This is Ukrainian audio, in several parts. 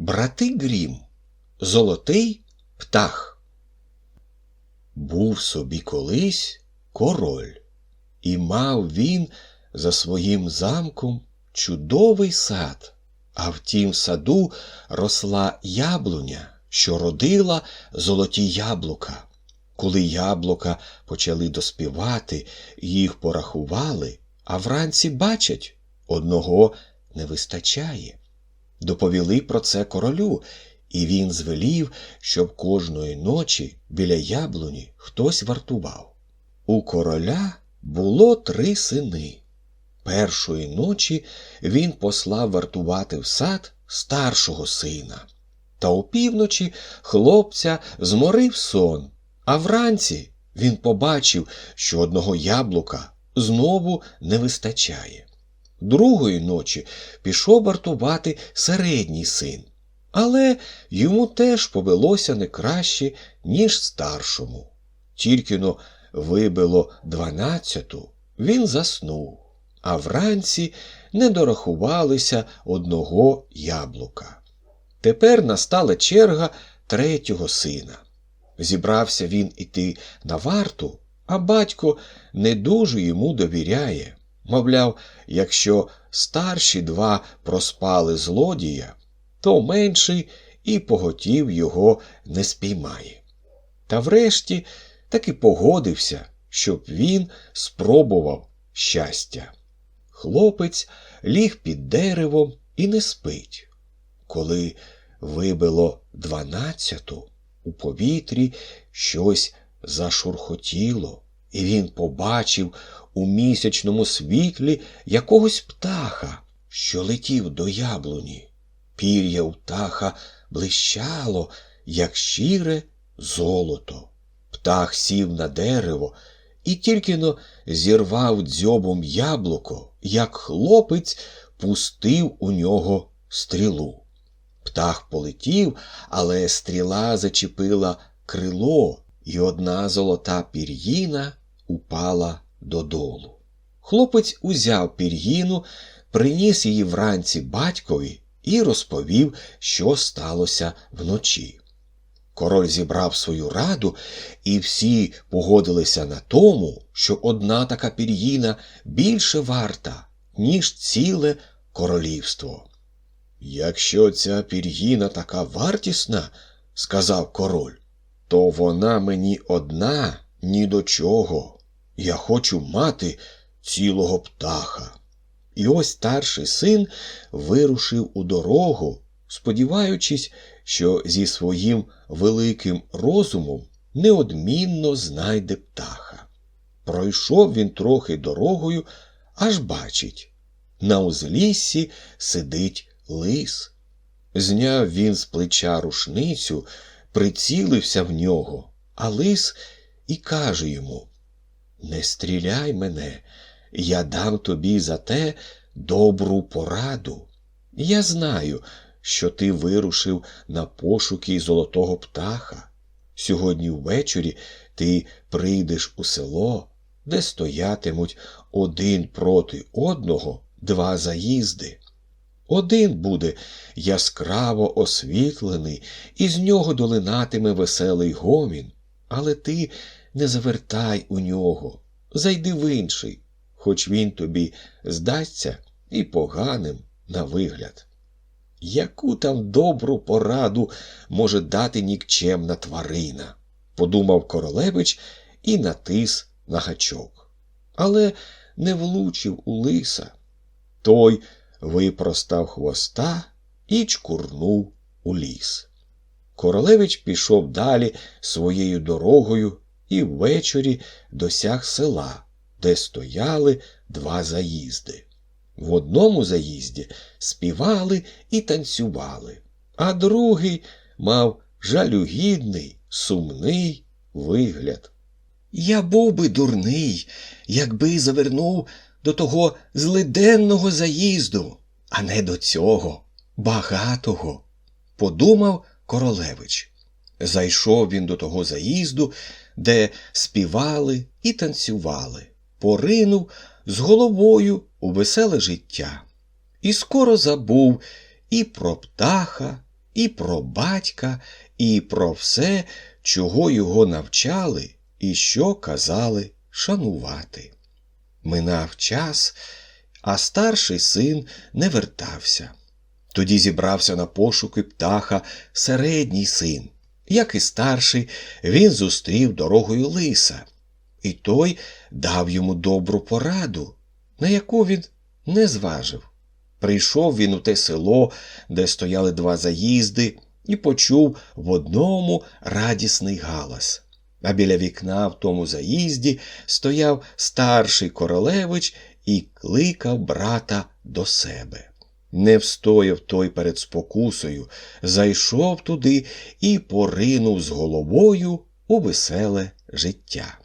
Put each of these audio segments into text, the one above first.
Брати Грім. Золотий птах. Був собі колись король, і мав він за своїм замком чудовий сад, а в тім саду росла яблуня, що родила золоті яблука. Коли яблука почали доспівати, їх порахували, а вранці бачать, одного не вистачає. Доповіли про це королю, і він звелів, щоб кожної ночі біля яблуні хтось вартував. У короля було три сини. Першої ночі він послав вартувати в сад старшого сина. Та опівночі хлопця зморив сон, а вранці він побачив, що одного яблука знову не вистачає. Другої ночі пішов вартувати середній син, але йому теж повелося не краще, ніж старшому. Тільки но вибило дванадцяту, він заснув, а вранці не дорахувалися одного яблука. Тепер настала черга третього сина. Зібрався він іти на варту, а батько не дуже йому довіряє. Мовляв, якщо старші два проспали злодія, то менший і поготів його не спіймає. Та врешті таки погодився, щоб він спробував щастя. Хлопець ліг під деревом і не спить. Коли вибило дванадцяту, у повітрі щось зашурхотіло, і він побачив у місячному світлі якогось птаха, що летів до яблуні. Пір'я у птаха блищало, як щире золото. Птах сів на дерево і тільки но зірвав дзьобом яблуко, як хлопець пустив у нього стрілу. Птах полетів, але стріла зачепила крило, і одна золота пір'їна упала додолу. Хлопець узяв пір'їну, приніс її вранці батькові і розповів, що сталося вночі. Король зібрав свою раду, і всі погодилися на тому, що одна така пір'їна більше варта, ніж ціле королівство. Якщо ця пір'їна така вартісна, сказав король, то вона мені одна ні до чого. Я хочу мати цілого птаха. І ось старший син вирушив у дорогу, сподіваючись, що зі своїм великим розумом неодмінно знайде птаха. Пройшов він трохи дорогою, аж бачить на узліссі сидить лис. Зняв він з плеча рушницю, прицілився в нього, а лис і каже йому Не стріляй мене, я дам тобі за те добру пораду. Я знаю, що ти вирушив на пошуки золотого птаха. Сьогодні ввечері ти прийдеш у село, де стоятимуть один проти одного два заїзди. Один буде яскраво освітлений, і з нього долинатиме веселий гомін, але ти не завертай у нього, зайди в інший, хоч він тобі здасться і поганим на вигляд. Яку там добру пораду може дати нікчемна тварина? подумав королевич і натис на гачок. Але не влучив у лиса. Той випростав хвоста і чкурнув у ліс. Королевич пішов далі своєю дорогою і ввечері досяг села, де стояли два заїзди. В одному заїзді співали і танцювали, а другий мав жалюгідний, сумний вигляд. Я був би дурний, якби завернув до того злиденного заїзду, а не до цього багатого, подумав королевич. Зайшов він до того заїзду, де співали і танцювали, поринув з головою у веселе життя. І скоро забув і про птаха, і про батька, і про все, чого його навчали і що казали шанувати. Минав час, а старший син не вертався. Тоді зібрався на пошуки птаха середній син. Як і старший, він зустрів дорогою лиса, і той дав йому добру пораду, на яку він не зважив. Прийшов він у те село, де стояли два заїзди, і почув в одному радісний галас. А біля вікна в тому заїзді стояв старший королевич і кликав брата до себе. Не встояв той перед спокусою, зайшов туди і поринув з головою у веселе життя.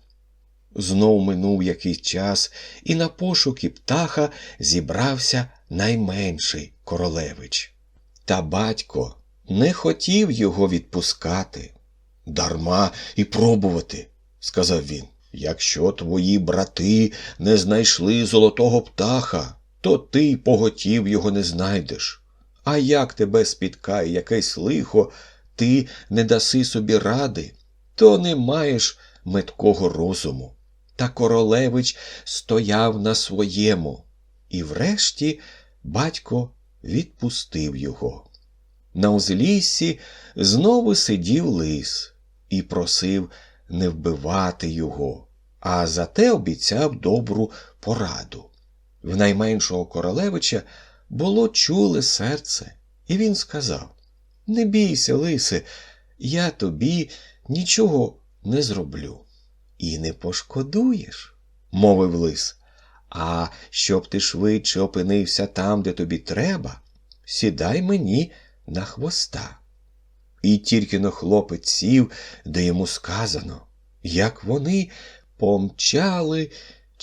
Знов минув якийсь час, і на пошуки птаха зібрався найменший королевич. Та батько не хотів його відпускати. Дарма і пробувати, сказав він. Якщо твої брати не знайшли золотого птаха, то ти поготів його не знайдеш. А як тебе спіткає якесь лихо, ти не даси собі ради, то не маєш меткого розуму. Та королевич стояв на своєму, і врешті батько відпустив його. На узліссі знову сидів лис і просив не вбивати його, а зате обіцяв добру пораду. В найменшого королевича було чуле серце, і він сказав Не бійся, лисе, я тобі нічого не зроблю. І не пошкодуєш, мовив лис. А щоб ти швидше опинився там, де тобі треба, сідай мені на хвоста. І тільки но хлопець сів, де йому сказано, як вони помчали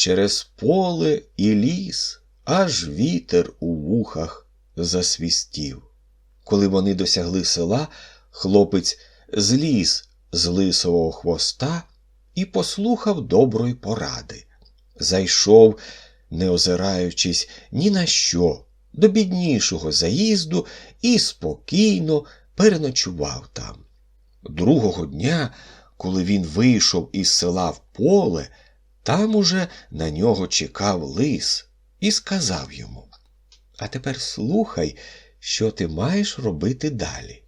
через поле і ліс, аж вітер у вухах засвістів. Коли вони досягли села, хлопець зліз з лисового хвоста і послухав доброї поради. Зайшов, не озираючись ні на що, до біднішого заїзду і спокійно переночував там. Другого дня, коли він вийшов із села в поле, там уже на нього чекав лис і сказав йому А тепер слухай, що ти маєш робити далі.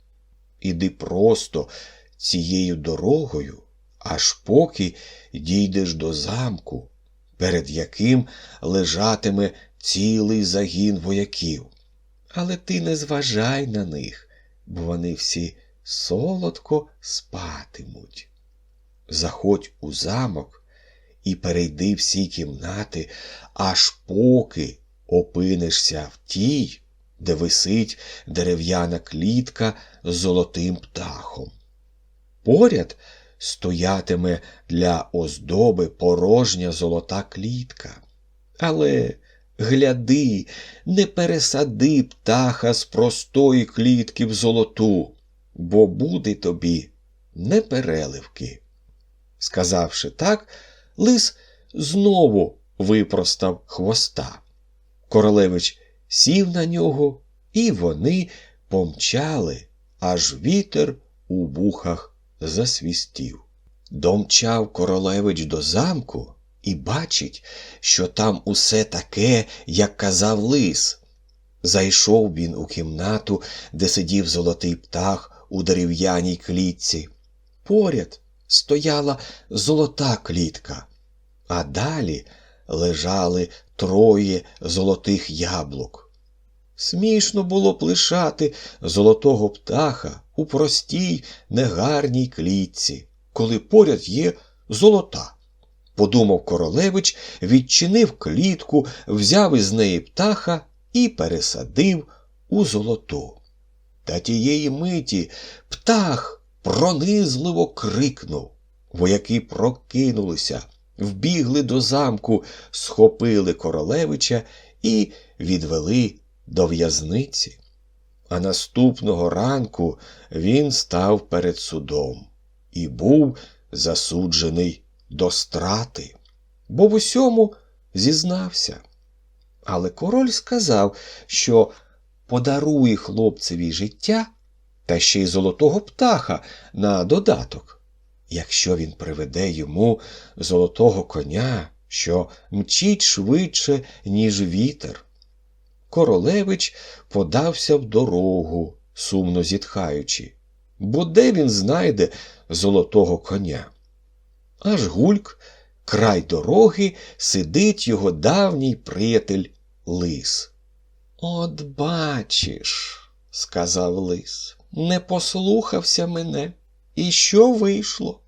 Іди просто цією дорогою, аж поки дійдеш до замку, перед яким лежатиме цілий загін вояків. Але ти не зважай на них, бо вони всі солодко спатимуть. Заходь у замок і перейди всі кімнати, аж поки опинишся в тій, де висить дерев'яна клітка з золотим птахом. Поряд стоятиме для оздоби порожня золота клітка. Але гляди, не пересади птаха з простої клітки в золоту, бо буде тобі непереливки. Сказавши так, лис знову випростав хвоста. Королевич сів на нього, і вони помчали, аж вітер у вухах засвістів. Домчав королевич до замку і бачить, що там усе таке, як казав лис. Зайшов він у кімнату, де сидів золотий птах у дерев'яній клітці. Поряд стояла золота клітка, а далі лежали троє золотих яблук. Смішно було б лишати золотого птаха у простій, негарній клітці, коли поряд є золота. Подумав королевич, відчинив клітку, взяв із неї птаха і пересадив у золоту. Та тієї миті птах пронизливо крикнув. Вояки прокинулися, вбігли до замку, схопили королевича і відвели до в'язниці. А наступного ранку він став перед судом і був засуджений до страти, бо в усьому зізнався. Але король сказав, що подарує хлопцеві життя та ще й золотого птаха на додаток. Якщо він приведе йому золотого коня, що мчить швидше, ніж вітер. Королевич подався в дорогу, сумно зітхаючи, бо де він знайде золотого коня? Аж гульк, край дороги, сидить його давній приятель лис. От бачиш, сказав лис, не послухався мене. І що вийшло?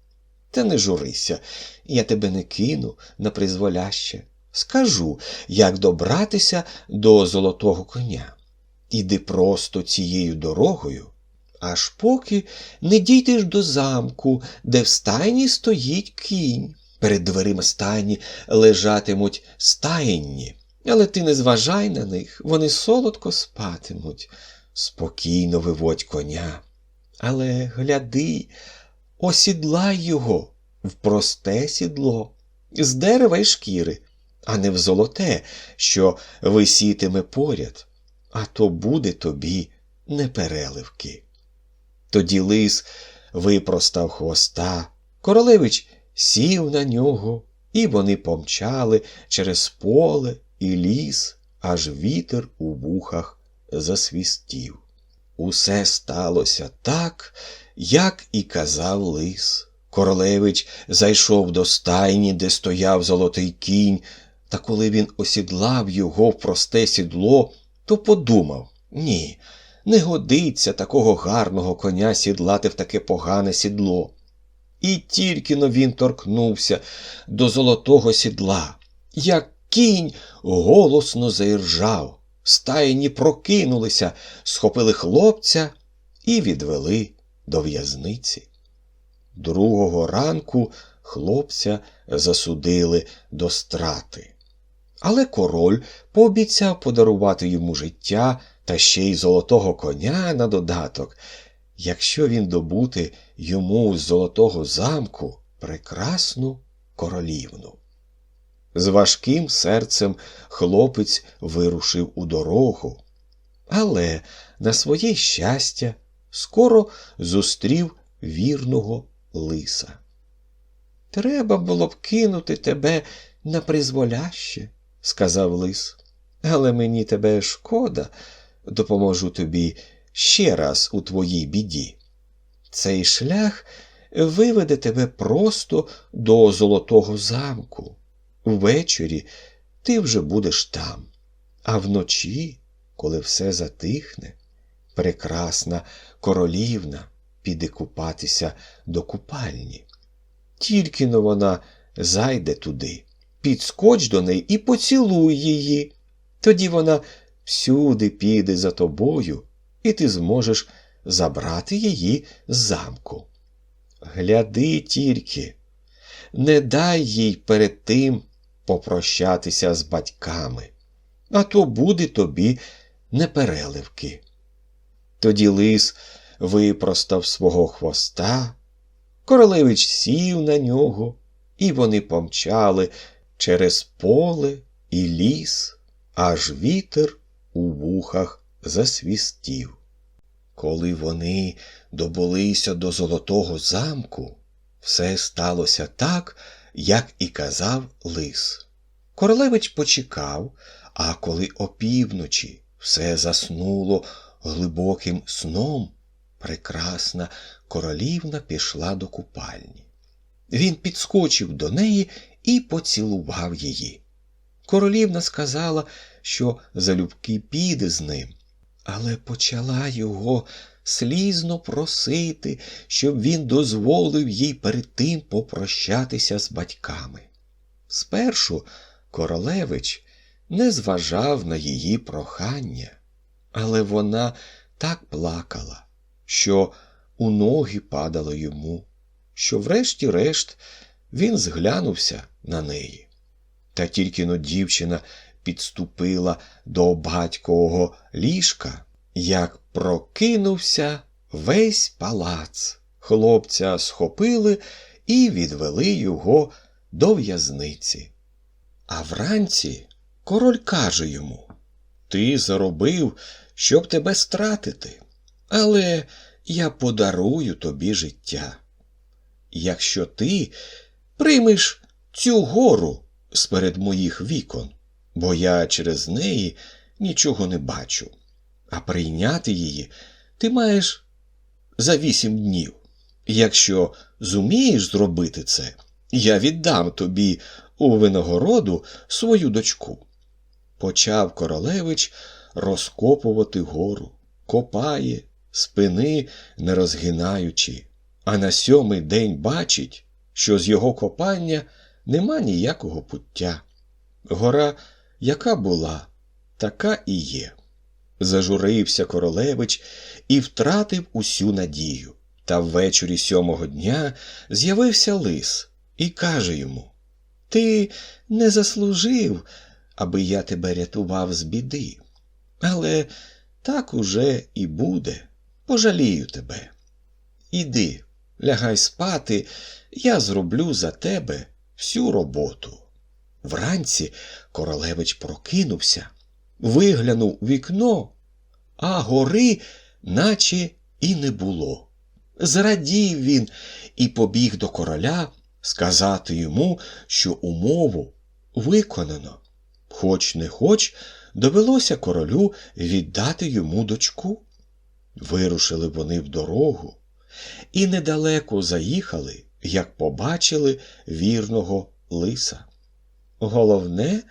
Та не журися, я тебе не кину на призволяще. Скажу, як добратися до золотого коня. Іди просто цією дорогою, аж поки не дійдеш до замку, де в стайні стоїть кінь. Перед дверима стайні лежатимуть стаєнні, але ти не зважай на них, вони солодко спатимуть. Спокійно виводь коня. Але гляди, осідлай його в просте сідло, з дерева й шкіри, а не в золоте, що висітиме поряд, а то буде тобі непереливки. Тоді лис випростав хвоста, королевич сів на нього, і вони помчали через поле і ліс, аж вітер у вухах засвістів. Усе сталося так, як і казав лис. Королевич зайшов до стайні, де стояв золотий кінь, та коли він осідлав його в просте сідло, то подумав ні, не годиться такого гарного коня сідлати в таке погане сідло. І тільки но він торкнувся до золотого сідла, як кінь голосно заіржав. Стаєні прокинулися, схопили хлопця і відвели до в'язниці. Другого ранку хлопця засудили до страти. Але король пообіцяв подарувати йому життя та ще й золотого коня на додаток, якщо він добути йому з золотого замку прекрасну королівну. З важким серцем хлопець вирушив у дорогу, але, на своє щастя, скоро зустрів вірного лиса. Треба було б кинути тебе на призволяще, сказав лис, але мені тебе шкода, допоможу тобі ще раз у твоїй біді. Цей шлях виведе тебе просто до золотого замку. Ввечері ти вже будеш там, а вночі, коли все затихне, прекрасна королівна піде купатися до купальні. Тільки но вона зайде туди, підскоч до неї і поцілуй її. Тоді вона всюди піде за тобою, і ти зможеш забрати її з замку. Гляди тільки, не дай їй перед тим попрощатися з батьками, а то буде тобі непереливки. Тоді лис випростав свого хвоста, королевич сів на нього, і вони помчали через поле і ліс, аж вітер у вухах засвістів. Коли вони добулися до золотого замку, все сталося так, як і казав лис. Королевич почекав, а коли опівночі все заснуло глибоким сном, прекрасна королівна пішла до купальні. Він підскочив до неї і поцілував її. Королівна сказала, що залюбки піде з ним, але почала його слізно просити, щоб він дозволив їй перед тим попрощатися з батьками. Спершу королевич не зважав на її прохання, але вона так плакала, що у ноги падало йому, що, врешті-решт, він зглянувся на неї. Та тільки но дівчина підступила до батькового ліжка, як прокинувся весь палац. Хлопця схопили і відвели його до в'язниці. А вранці король каже йому Ти заробив, щоб тебе стратити. Але я подарую тобі життя. Якщо ти приймеш цю гору сперед моїх вікон, бо я через неї нічого не бачу, а прийняти її ти маєш за вісім днів. Якщо зумієш зробити це, я віддам тобі у винагороду свою дочку. Почав королевич розкопувати гору, копає, спини не розгинаючи, а на сьомий день бачить, що з його копання нема ніякого пуття. Гора, яка була, така і є. Зажурився королевич і втратив усю надію. Та ввечері сьомого дня з'явився лис і каже йому Ти не заслужив, аби я тебе рятував з біди. Але так уже і буде. Пожалію тебе. Іди, лягай спати, я зроблю за тебе всю роботу. Вранці королевич прокинувся, виглянув у вікно, а гори, наче і не було. Зрадів він і побіг до короля сказати йому, що умову виконано. Хоч не хоч, довелося королю віддати йому дочку. Вирушили вони в дорогу і недалеко заїхали, як побачили вірного лиса. Головне,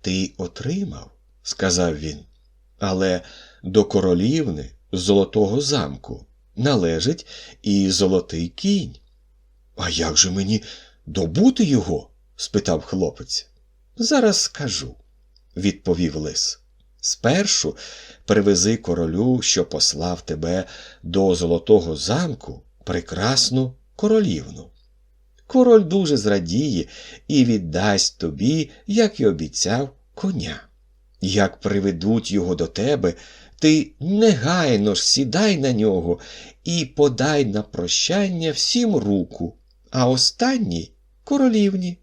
ти отримав, сказав він, але до королівни золотого замку належить і золотий кінь. А як же мені добути його? спитав хлопець. Зараз скажу, відповів лис. Спершу привези королю, що послав тебе до золотого замку, прекрасну королівну. Король дуже зрадіє і віддасть тобі, як і обіцяв, коня. Як приведуть його до тебе, ти негайно ж сідай на нього і подай на прощання всім руку, а останній королівні.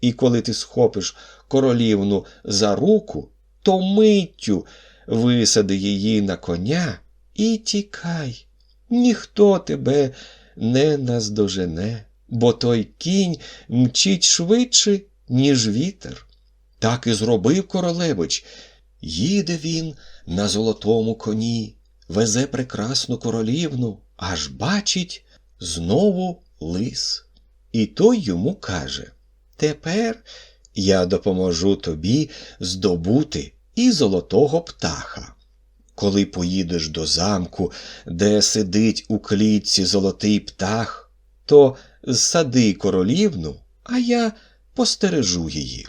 І коли ти схопиш королівну за руку, то миттю висади її на коня і тікай. Ніхто тебе не наздожене, бо той кінь мчить швидше, ніж вітер. Так і зробив королевич. Їде він на золотому коні, везе прекрасну королівну, аж бачить знову лис. І той йому каже Тепер я допоможу тобі здобути і золотого птаха. Коли поїдеш до замку, де сидить у клітці золотий птах, то зсади королівну, а я постережу її.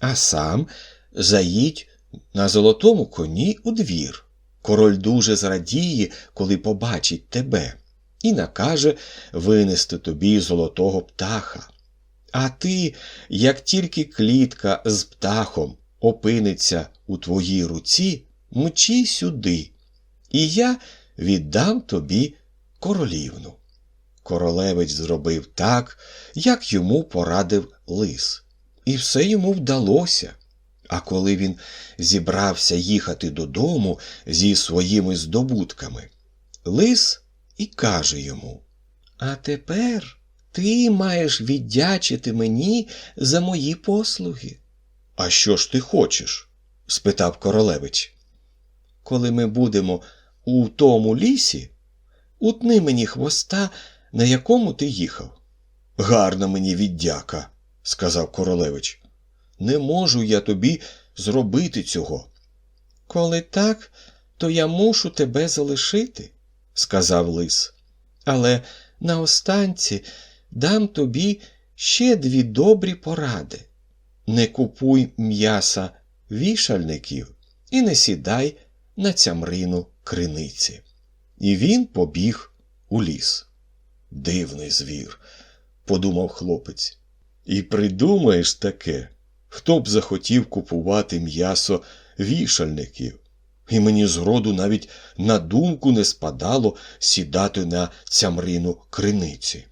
А сам заїдь на золотому коні у двір. Король дуже зрадіє, коли побачить тебе, і накаже винести тобі золотого птаха. А ти, як тільки клітка з птахом опиниться у твоїй руці, мчи сюди, і я віддам тобі королівну. Королевич зробив так, як йому порадив лис, і все йому вдалося. А коли він зібрався їхати додому зі своїми здобутками, лис і каже йому А тепер ти маєш віддячити мені за мої послуги. А що ж ти хочеш? спитав королевич. Коли ми будемо у тому лісі, утни мені хвоста, на якому ти їхав. Гарна мені віддяка, сказав королевич. Не можу я тобі зробити цього. Коли так, то я мушу тебе залишити, сказав лис. Але наостанці дам тобі ще дві добрі поради. Не купуй м'яса вішальників і не сідай на цямрину криниці. І він побіг у ліс. Дивний звір, подумав хлопець. І придумаєш таке, хто б захотів купувати м'ясо вішальників. І мені зроду навіть на думку не спадало сідати на цямрину криниці.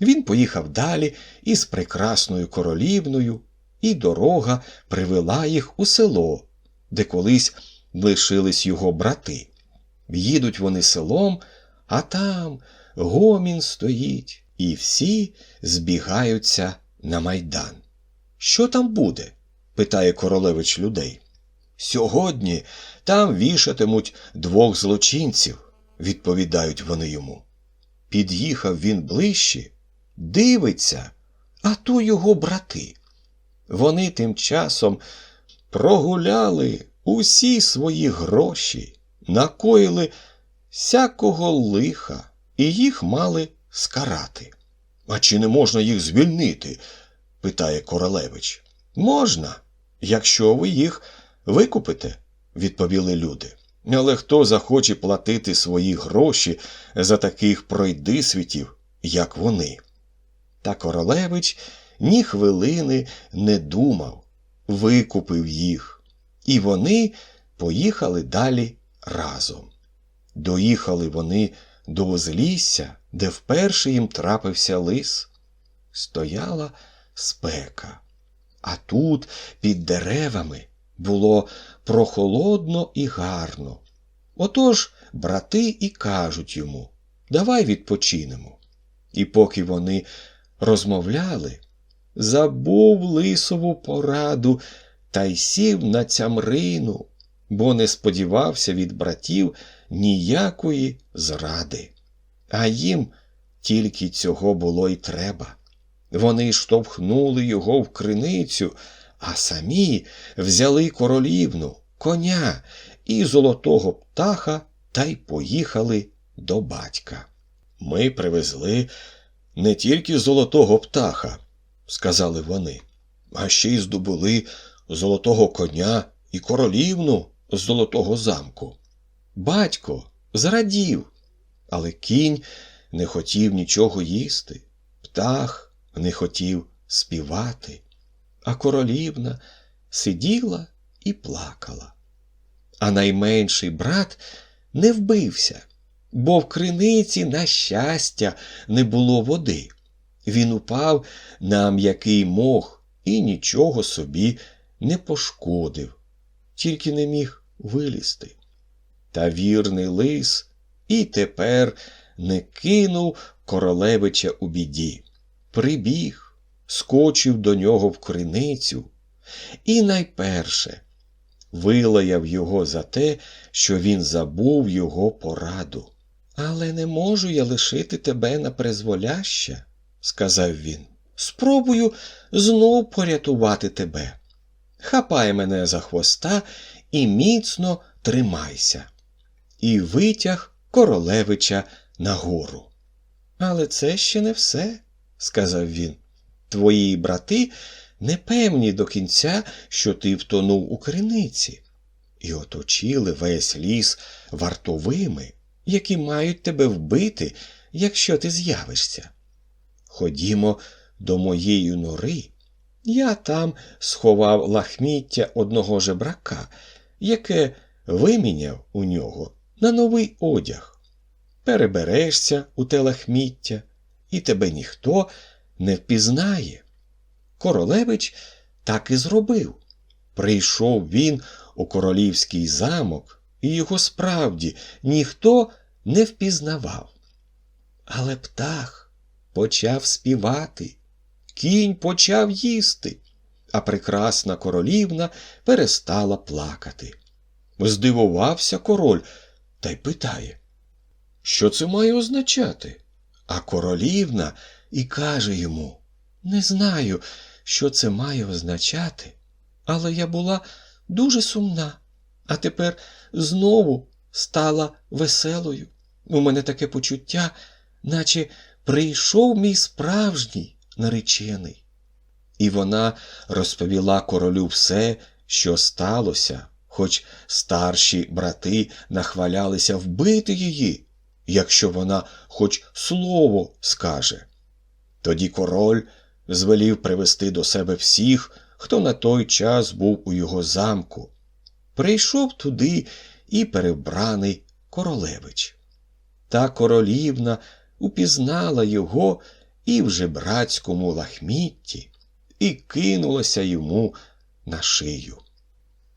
Він поїхав далі із прекрасною королівною, і дорога привела їх у село, де колись лишились його брати. Їдуть вони селом, а там гомін стоїть, і всі збігаються на майдан. Що там буде? питає королевич людей. Сьогодні там вішатимуть двох злочинців, відповідають вони йому. Під'їхав він ближче, дивиться, а то його брати. Вони тим часом прогуляли усі свої гроші, накоїли всякого лиха і їх мали скарати. А чи не можна їх звільнити? Питає королевич. Можна, якщо ви їх викупите, відповіли люди. Але хто захоче платити свої гроші за таких пройдисвітів, як вони? Та королевич ні хвилини не думав, викупив їх, і вони поїхали далі разом. Доїхали вони до узлісся, де вперше їм трапився лис. Стояла спека, а тут, під деревами, було прохолодно і гарно. Отож брати і кажуть йому Давай відпочинемо. І поки вони розмовляли, забув лисову пораду та й сів на цямрину, бо не сподівався від братів ніякої зради. А їм тільки цього було й треба. Вони штовхнули його в криницю, а самі взяли королівну, коня і золотого птаха та й поїхали до батька. Ми привезли не тільки золотого птаха, сказали вони, а ще й здобули золотого коня і королівну з золотого замку. Батько зрадів, але кінь не хотів нічого їсти, птах не хотів співати, а королівна сиділа і плакала. А найменший брат не вбився, бо в криниці, на щастя, не було води. Він упав на м'який мох і нічого собі не пошкодив, тільки не міг вилізти. Та вірний лис і тепер не кинув королевича у біді. Прибіг, скочив до нього в криницю і найперше вилаяв його за те, що він забув його пораду. Але не можу я лишити тебе на призволяще, сказав він. Спробую знов порятувати тебе. Хапай мене за хвоста і міцно тримайся. І витяг королевича нагору. Але це ще не все, сказав він. Твої брати не певні до кінця, що ти втонув у криниці, і оточили весь ліс вартовими, які мають тебе вбити, якщо ти з'явишся. Ходімо до моєї нори. Я там сховав лахміття одного жебрака, яке виміняв у нього на новий одяг. Переберешся у те лахміття, і тебе ніхто не впізнає. Королевич так і зробив. Прийшов він у королівський замок, і його справді ніхто не впізнавав. Але птах почав співати, кінь почав їсти, а прекрасна королівна перестала плакати. Здивувався король та й питає, що це має означати? А королівна і каже йому Не знаю, що це має означати, але я була дуже сумна, а тепер знову стала веселою. У мене таке почуття, наче прийшов мій справжній наречений. І вона розповіла королю все, що сталося, хоч старші брати нахвалялися вбити її, якщо вона хоч слово скаже. Тоді король звелів привести до себе всіх, хто на той час був у його замку. Прийшов туди і перебраний королевич. Та королівна упізнала його і в жебрацькому лахмітті і кинулася йому на шию.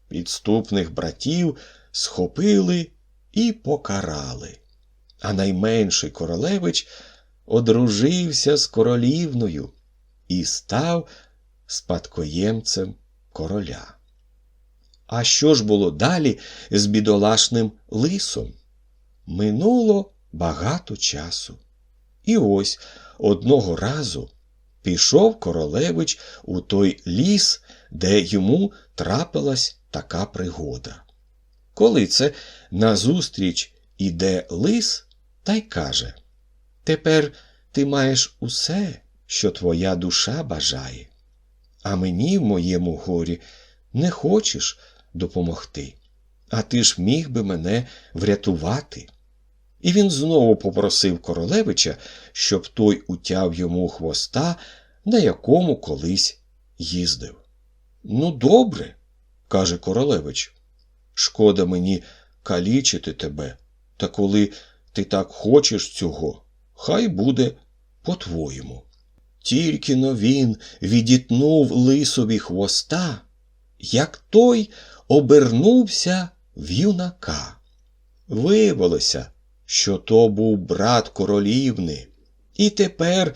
Підступних братів схопили і покарали. А найменший королевич одружився з королівною і став спадкоємцем короля. А що ж було далі з бідолашним лисом? Минуло багато часу. І ось одного разу пішов королевич у той ліс, де йому трапилась така пригода. Коли це назустріч іде лис та й каже Тепер ти маєш усе, що твоя душа бажає, а мені в моєму горі не хочеш допомогти, а ти ж міг би мене врятувати. І він знову попросив королевича, щоб той утяв йому хвоста, на якому колись їздив. Ну, добре, каже королевич. Шкода мені калічити тебе, та коли ти так хочеш цього, хай буде по-твоєму. Тільки но він відітнув лисові хвоста, як той обернувся в юнака. Виявилося, що то був брат королівни, і тепер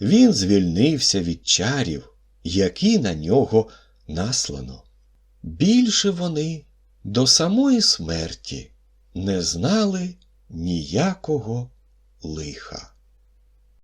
він звільнився від чарів, які на нього наслано. Більше вони до самої смерті не знали ніякого лиха.